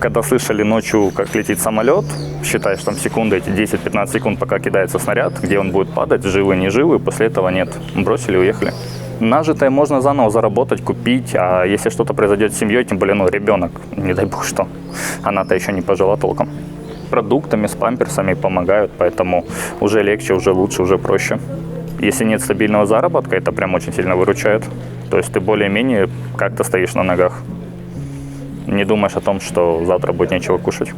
Когда слышали ночью, как летит самолет, считаешь там секунды, эти 10-15 секунд, пока кидается снаряд, где он будет падать, живый, не живый, после этого нет. Бросили, уехали. Нажитое можно заново заработать, купить, а если что-то произойдет с семьей, тем более, ну, ребенок, не дай бог что, она-то еще не пожила толком. Продуктами, с памперсами помогают, поэтому уже легче, уже лучше, уже проще. Если нет стабильного заработка, это прям очень сильно выручает. То есть ты более-менее как-то стоишь на ногах. Не думаешь о том, что завтра будет нечего кушать.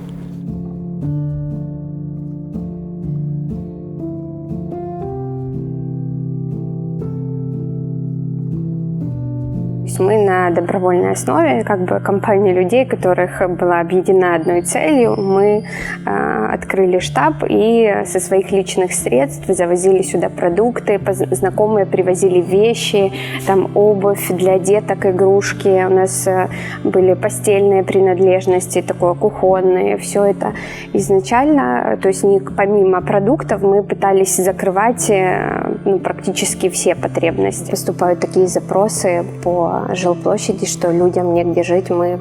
Мы на добровольной основе, как бы компания людей, которых была объединена одной целью, мы э, открыли штаб и со своих личных средств завозили сюда продукты, знакомые привозили вещи, там обувь для деток, игрушки, у нас э, были постельные принадлежности, такое кухонные, все это изначально, то есть не, помимо продуктов мы пытались закрывать э, ну, практически все потребности. Поступают такие запросы по жилплощади, что людям негде жить, мы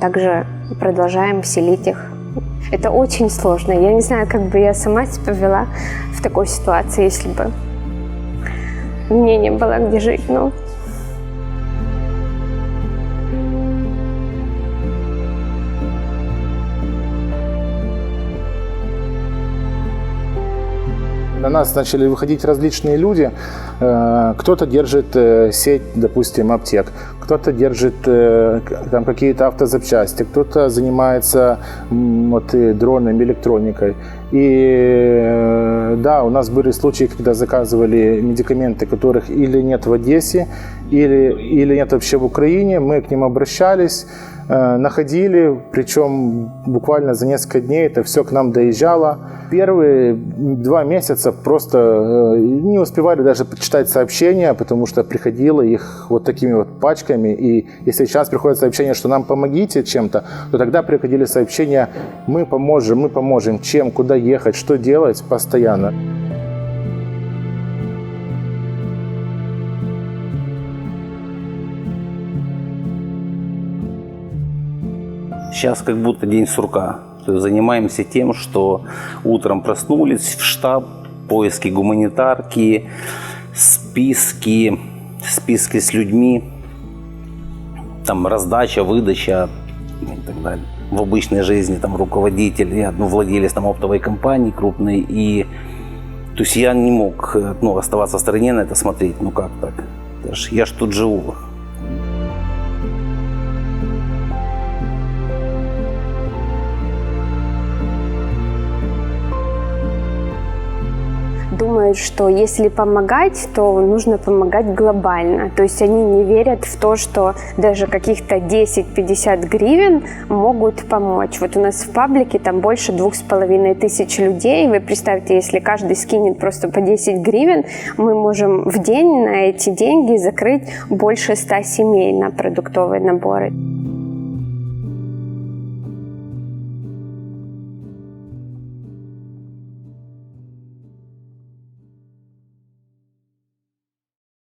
также продолжаем селить их. Это очень сложно. Я не знаю, как бы я сама себя вела в такой ситуации, если бы мне не было где жить. Ну, На нас начали выходить различные люди. Э, Кто-то держит э, сеть, допустим, аптек, кто-то держит э, там какие-то автозапчасти, кто-то занимается вот, дронами, электроникой. И да, у нас были случаи, когда заказывали медикаменты, которых или нет в Одессе, или, или нет вообще в Украине. Мы к ним обращались, находили, причем буквально за несколько дней это все к нам доезжало. Первые два месяца просто э, не успевали даже почитать сообщения, потому что приходило их вот такими вот пачками. И если сейчас приходит сообщение, что нам помогите чем-то, то тогда приходили сообщения, мы поможем, мы поможем, чем, куда ехать, что делать постоянно. Сейчас как будто день сурка. То есть занимаемся тем, что утром проснулись в штаб, поиски гуманитарки, списки, списки с людьми, там раздача, выдача и так далее. В обычной жизни там руководитель, я ну, владелец там оптовой компании крупной, и то есть я не мог э, ну, оставаться в стороне на это смотреть. Ну как так? Я ж, я ж тут живу. Думают, что если помогать, то нужно помогать глобально. То есть они не верят в то, что даже каких-то 10-50 гривен могут помочь. Вот у нас в паблике там больше двух с половиной тысяч людей. Вы представьте, если каждый скинет просто по 10 гривен, мы можем в день на эти деньги закрыть больше 100 семей на продуктовые наборы.